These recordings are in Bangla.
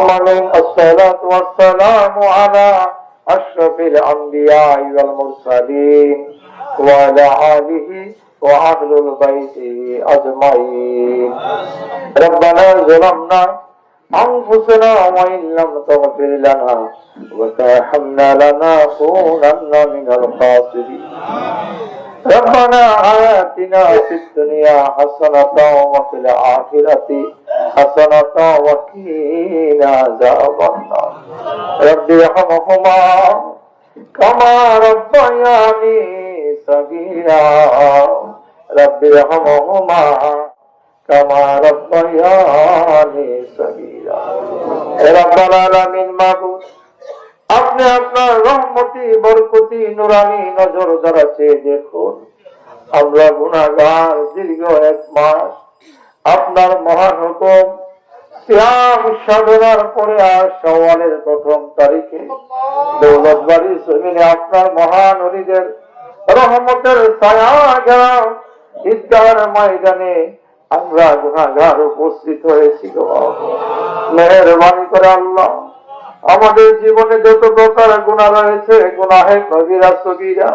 الصلاة والسلام على أشرف الأنبياء والمرسلين وعلى آله وأهل البيت أجمعين. ربنا ظلمنا أنفسنا وإن لم تغفر لنا وترحمنا لنكونن من الخاسرين. ربنا آتنا في الدنيا حسنة وفي الآخرة حسنة وقنا عذاب النار رب ارحمهما كما ربياني صغيرا رب ارحمهما كما ربياني صغيرا رب العالمين معبود আপনি আপনার রহমতি বরকতি নুরানি নজর দ্বারা চেয়ে দেখুন আমরা গুণাগার দীর্ঘ এক মাস আপনার মহান হুকুম শ্যাম সাধনার পরে আর সওয়ালের প্রথম তারিখে। দৌলতবাড়ি জমিনে আপনার মহান অলিদের রহমতের ছায়া ঈদগার ময়দানে আমরা গুণাগার উপস্থিত হয়েছি মেহরবানি করে আল্লাহ আমাদের জীবনে যত প্রকার গুণা রয়েছে গুনাহে কবিরা সবিরা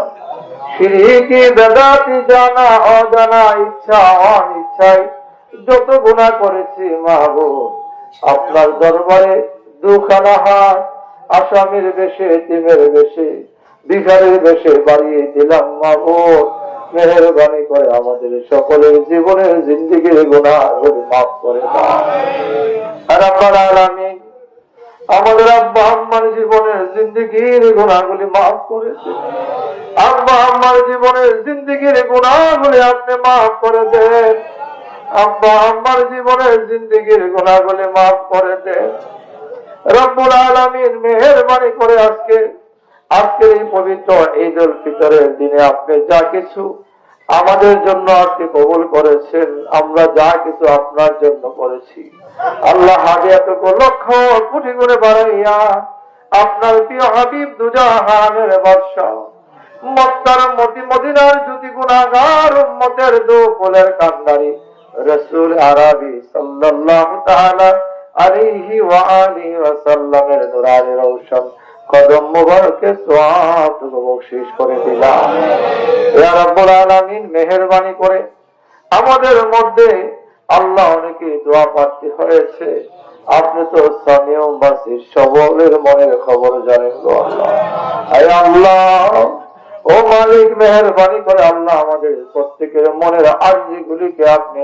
সিরিকি বেদাতি জানা অজানা ইচ্ছা অনিচ্ছায় যত গুণা করেছি মাহবুব আপনার দরবারে দুখানা হাত আসামির বেশে তিমের বেশে বিঘারের বেশে বাড়িয়ে দিলাম মাহবুব। মেহরবানি করে আমাদের সকলের জীবনের জিন্দিগির গুণা মাফ করে আর আপনার আমাদের আব্বা আম্মার জীবনের জিন্দিগির গুণাগুলি মাফ করেছে আব্বা আম্মার জীবনের জিন্দিগির গুণাগুলি আপনি মাফ করে দেন। আব্বা, আম্মার জীবনের জিন্দিগির গুণাগুলি মাফ করে দেন রব্বুল আলমিন মেহরবানি করে আজকে আজকের এই পবিত্র ঈদ উল ফিতরের দিনে আপনি যা কিছু আমাদের জন্য আপনি কবুল করেছেন, আমরা যা কিছু আপনার জন্য করেছি। আল্লাহ হাজিয়াতক লক্ষ কোটি গুণে বাড়াইয়া আপনার প্রিয় হাবিব দুজাহানের বর্ষা মক্কার মতি মদিনার জ্যোতি গুণাগার উম্মতের দু কোলের কান্দারি রসুল আরবি সাল্লাল্লাহু তাআলা আলাইহি ওয়া আলিহি নূরানি রওশন কদম মুবারকে সওয়াব বকশিশ করে দিলাম। ইয়া রাব্বুল আলামিন মেহেরবানি করে আমাদের মধ্যে আল্লাহ অনেকে দোয়া প্রার্থী হয়েছে। আপনি তো স্থানীয় বাসীর সবলের মনের খবর জানেন গো আল্লাহ। আয় আল্লাহ ও মালিক মেহরবানি করে আল্লাহ আমাদের প্রত্যেকের মনের আর্জি গুলিকে আপনি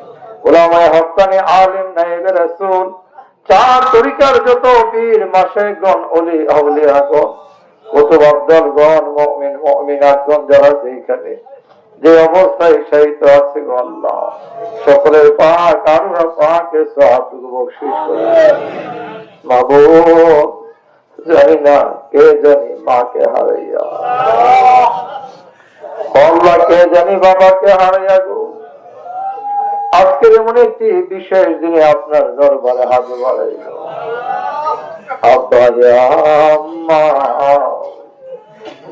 উলামায়ে হক্কানি আলিম নায়েবে রাসূল, চার তরিকার যত আব্দালগণ, মুমিন, মুমিনাতগণ যারা সেইখানে যে অবস্থায় শায়িত আছে আল্লাহ। সকলের পাক আরুরা পাকে সওয়াবটুকু বকশিশ করে। মাহবুব জানি না কে জানি মাকে হারাইয়া। কে জানি বাবাকে হারাইয়া গো। আজকের এমন একটি বিশেষ দিনে আপনার দরবারে হাত বাড়াইল আব্বা যে আম্মা,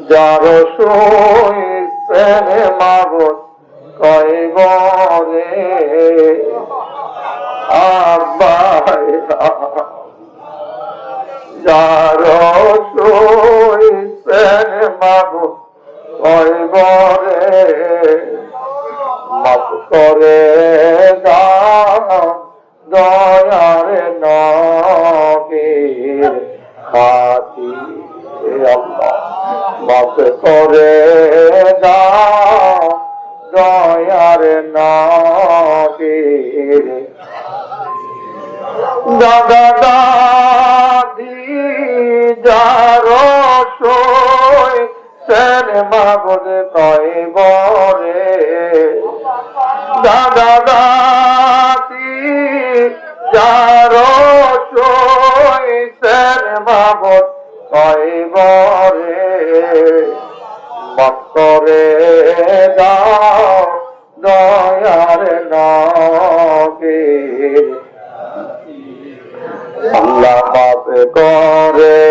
যার সইছেন মাগন কইবরে আব্বা যার সইছেন মাগন কইবরে মাফ করে দাও দয়ার নবীর খাতি আল্লাহ মাফ করে দাদা দাদি যার মাবুদ কয়বরে মাফ করে দাও দয়ার নবীর আল্লাহ মাফ করে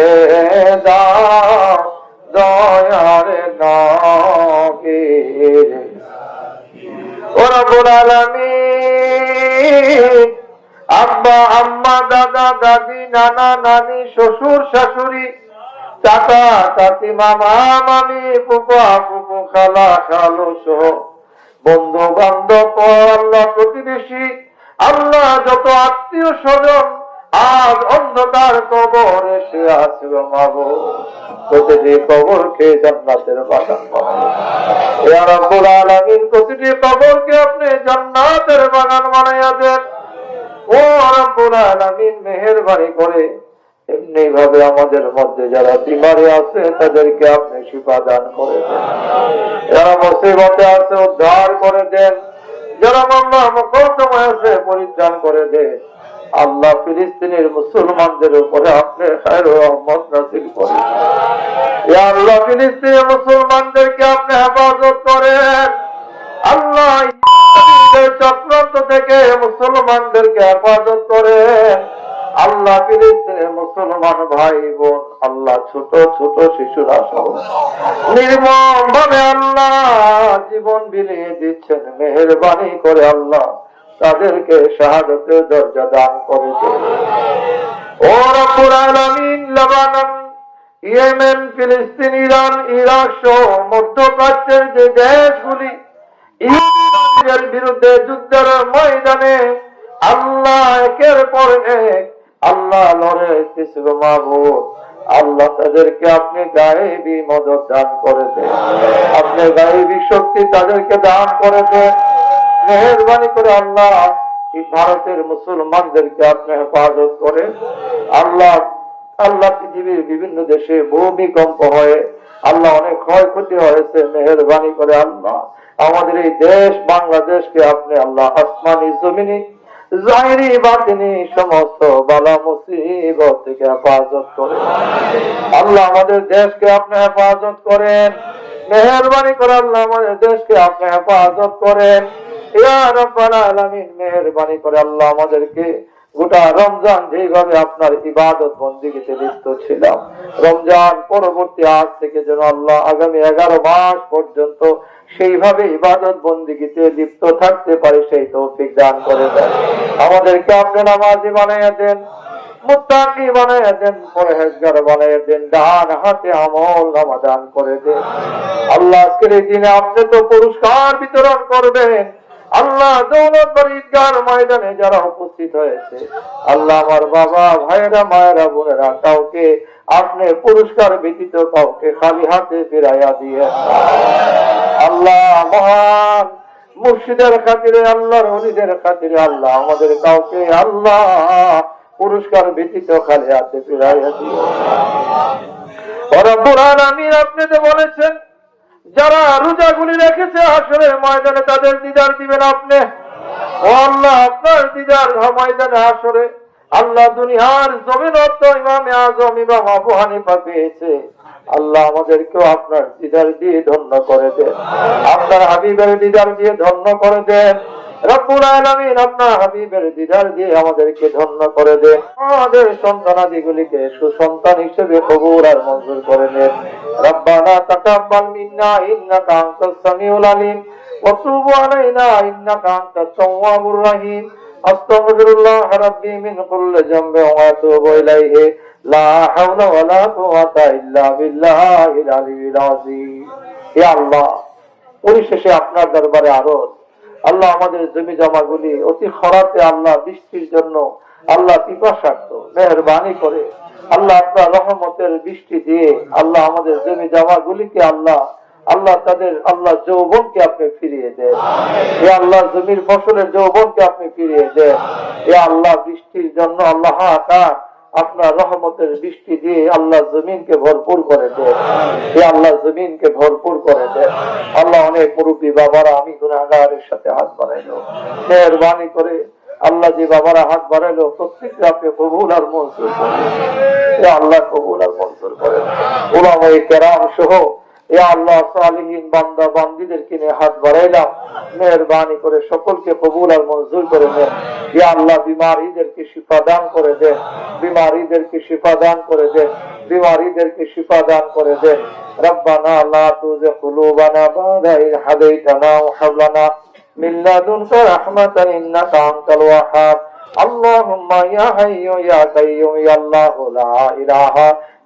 আলামিন। আব্বা, আম্মা, দাদা, দাদি, নানা, নানি, শ্বশুর, শাশুড়ি, চাচা, চাচি, মামা, মামি ফুপা ফুপু খালা, খালো সহ বন্ধু বান্ধব আল্লাহ প্রতিবেশী, আল্লাহ যত আত্মীয় স্বজন, আজ অন্ধকার কবর এসে গো মাগো প্রতিটি কবরকে জান্নাতের বাগান বানাও প্রতিটি কবরকে আপনি জান্নাতের বাগান বানাইয়া দেন। ও রব্বুল আলামিন, মেহেরবানি করে এমনি ভাবে আমাদের মধ্যে যারা বিমারি আছে, তাদেরকে আপনি শিফা দান করে দেন। যারা মুসিবতে আছে, উদ্ধার করে দেন। যারা মামলা মোকদ্দমা আছে, পরিত্রাণ করে দেন। আল্লাহ ফিলিস্তিনের মুসলমানদের উপরে আপনি খায়ের রহমত নাসিল করেন আল্লাহ ফিলিস্তিনের মুসলমানদেরকে আপনি হেফাজত করেন। আল্লাহ চক্রান্ত থেকে মুসলমানদেরকে হেফাজত করেন। আল্লাহ ফিলিস্তিনের মুসলমান ভাই বোন আল্লাহ ছোট ছোট শিশুরা সহ। নির্মম ভাবে আল্লাহ জীবন বিলিয়ে দিচ্ছেন মেহরবানি করে আল্লাহ। তাদেরকে শাহাদতের দরজা দান করে দেন। ও রব্বুল আলামিন, লেবানন, ইয়েমেন, ফিলিস্তিন, ইরান, ইরাক সহ মধ্যপ্রাচ্যের যে দেশগুলি ইসরায়েলের বিরুদ্ধে যুদ্ধের ময়দানে আল্লাহ একের পর এক আল্লাহ লড়ে কিছু মাহবুব আল্লাহ তাদেরকে আপনি গায়েবী মদত দান করে দেন। আপনি গায়েবী শক্তি তাদেরকে দান করে দেন। মেহরবানি করে আল্লাহ এই ভারতের মুসলমানদেরকে আপনি হেফাজত করে। আল্লাহ আল্লাহ পৃথিবীর বিভিন্ন দেশে ভূমিকম্প হয়ে আল্লাহ অনেক ক্ষয়ক্ষতি হয়েছে, মেহরবানি করে আল্লাহ। আমাদের এই দেশ বাংলাদেশকে আপনি আল্লাহ আসমানি, জমিনি, জাহিরি সমস্ত বালা মুসিবত থেকে হেফাজত করেন আল্লাহ আমাদের দেশকে আপনি হেফাজত করেন। মেহরবানি করে আল্লাহ আমাদের দেশকে আপনি হেফাজত করেন। মেহরবানি করে আল্লাহ আমাদেরকে গোটা রমজান যেভাবে আপনার ইবাদত বন্দিগিতে লিপ্ত ছিলাম, রমজান পরবর্তী আজ থেকে যেন আল্লাহ আগামী এগারো মাস পর্যন্ত সেইভাবে ইবাদত বন্দিগিতে লিপ্ত থাকতে পারে সেই তৌফিক দান করে দেন। আমাদেরকে আপনি নামাজি বানাইয়া দেন, মুত্তাকি বানাইয়া দেন, পরহেজগার বানাইয়া দেন, ডান হাতে আমল নামা করে দেন। আল্লাহ আজকের এই দিনে আপনি তো পুরস্কার বিতরণ করবেন। আল্লাহ দৌলত ঈদগার ময়দানে যারা উপস্থিত হয়েছে, আল্লাহ আমার বাবা, ভাইয়েরা, মায়েরা, বোনেরা, কাউকে আপনি পুরস্কার ব্যতীত কাউকে খালি হাতে ফিরাইয়া দিয়ে আল্লাহ মহান মুর্শিদের খাতিরে, আল্লাহর হলিদের খাতিরে, আল্লাহ আমাদের কাউকে আল্লাহ পুরস্কার ব্যতীত খালি হাতে ফিরাইয়া দিয়ে আলামিন আপনি তো বলেছেন যারা রোজাগুলি রেখেছে আসরের ময়দানে তাদের দিদার দিবেন আপনি। আল্লাহ, আপনার দিদার ময়দানে আল্লাহ দুনিয়ার জমিন ইমামে আজম, ইমাম আবু হানিফা পেয়েছে। আল্লাহ আমাদেরকেও আপনার দিদার দিয়ে ধন্য করে দেন। আপনার হাবিবের দিদার দিয়ে ধন্য করে দেন। আর পরিশেষে আপনার দরবারে আরজ আল্লাহ আমাদের জমি জমাগুলি অতি খরাতে আল্লাহ বৃষ্টির জন্য আল্লাহ পিপাসার্থ মেহরবানি করে। আল্লাহ আপনার রহমতের বৃষ্টি দিয়ে আল্লাহ আমাদের জমি জমাগুলিকে আল্লাহ আল্লাহ তাদের আল্লাহ যৌবনকে আপনি ফিরিয়ে দেন। এ আল্লাহ জমির ফসলের যৌবনকে আপনি ফিরিয়ে দেন। এ আল্লাহ বৃষ্টির জন্য আল্লাহ আকাশ আপনার রহমতের বৃষ্টি দিয়ে আল্লাহ জমিনকে ভরপুর করে এ আল্লাহ জমিনকে ভরপুর করে দেন আল্লাহ অনেক মুরব্বী বাবারা, আমি গুণাগারের সাথে হাত বাড়াইলো। মেহরবানি করে আল্লাহ যে বাবারা হাত বাড়াইলো, প্রত্যেক আপনি কবুল আর মঞ্জুর করেন আল্লাহ কবুল আর মঞ্জুর করেন ওলামাই সহ আল্লাহ সালিহীন বান্দা বান্দিদেরকে নিয়ে হাত বাড়াইলাম মেহরবানি করে সকলকে কবুল আর মঞ্জুর করে দেন ইয়া আল্লাহ বিমারীদেরকে শিফা দান করে দেন বিমারীদেরকে শিফা দান করে দেন বিমারীদেরকে শিফা দান করে দেন ربنا لا تزغ قلوبنا بعد إذ هديتنا وهب لنا من لدنك رحمة إنك أنت الوهاب اللهم يا حي يا قيوم يا الله لا إله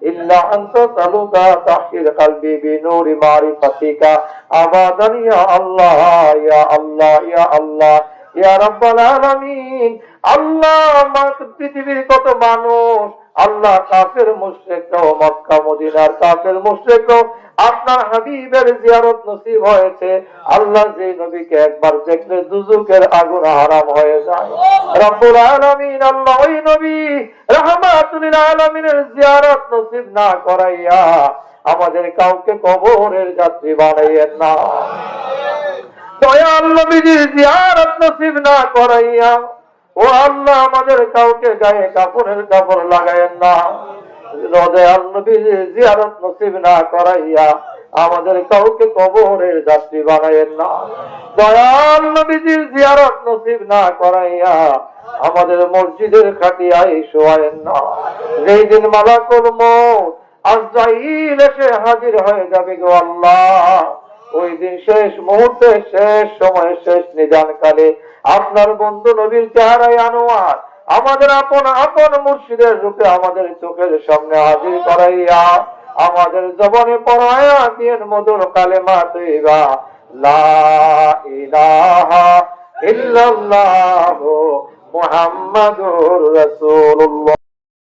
إلا أنت سألك تحيي قلبي بنور معرفتك أبدا يا الله يا الله يا الله ইয়া রাব্বাল আলামিন আল্লাহ আমার পৃথিবীর কত মানুষ আল্লাহ কাফের মুশরিকরাও মক্কা মদিনার কাফের মুশরিকরাও আপনার হাবিবের জিয়ারত নসিব হয়েছে। আল্লাহ যে নবীকে একবার দেখলে দুজুকের আগুন হারাম হয়ে যায়। রব্বুল আলামিন আল্লাহ ওই নবী রাহমাতুল আলামিনের জিয়ারত নসিব না করাইয়া আমাদের কাউকে কবরের যাত্রী বানাইয়েন না। দয়াল নবীজির জিয়ারত নসিব না করাইয়া ও আল্লাহ, আমাদের কাউকে গায়ে কাপড়ের কাপড় লাগাইয়েন না। দয়াল নবীজির জিয়ারত নসিব না করাইয়া আমাদের কাউকে কবরের যাত্রী বানাইয়েন না। দয়াল নবীজির জিয়ারত নসিব না করাইয়া আমাদের মসজিদের খাটিয়ায় শোয়ায়েন না। যেই দিন মালাকুল মৌত আজরাইল এসে হাজির হয়ে যাবে গো আল্লাহ। ওই দিন শেষ মুহূর্তে, শেষ সময়, শেষ নিদান কালে আপনার বন্ধু নবীর চেহারায় আনোয়ার। আমাদের আপন আপন মুর্শিদের রূপে আমাদের চোখের সামনে হাজির করাইয়া, আমাদের জবনে পড়ায়া দিয়ে মধুর কালেমা তৈবা। লা ইলাহা ইল্লাল্লাহু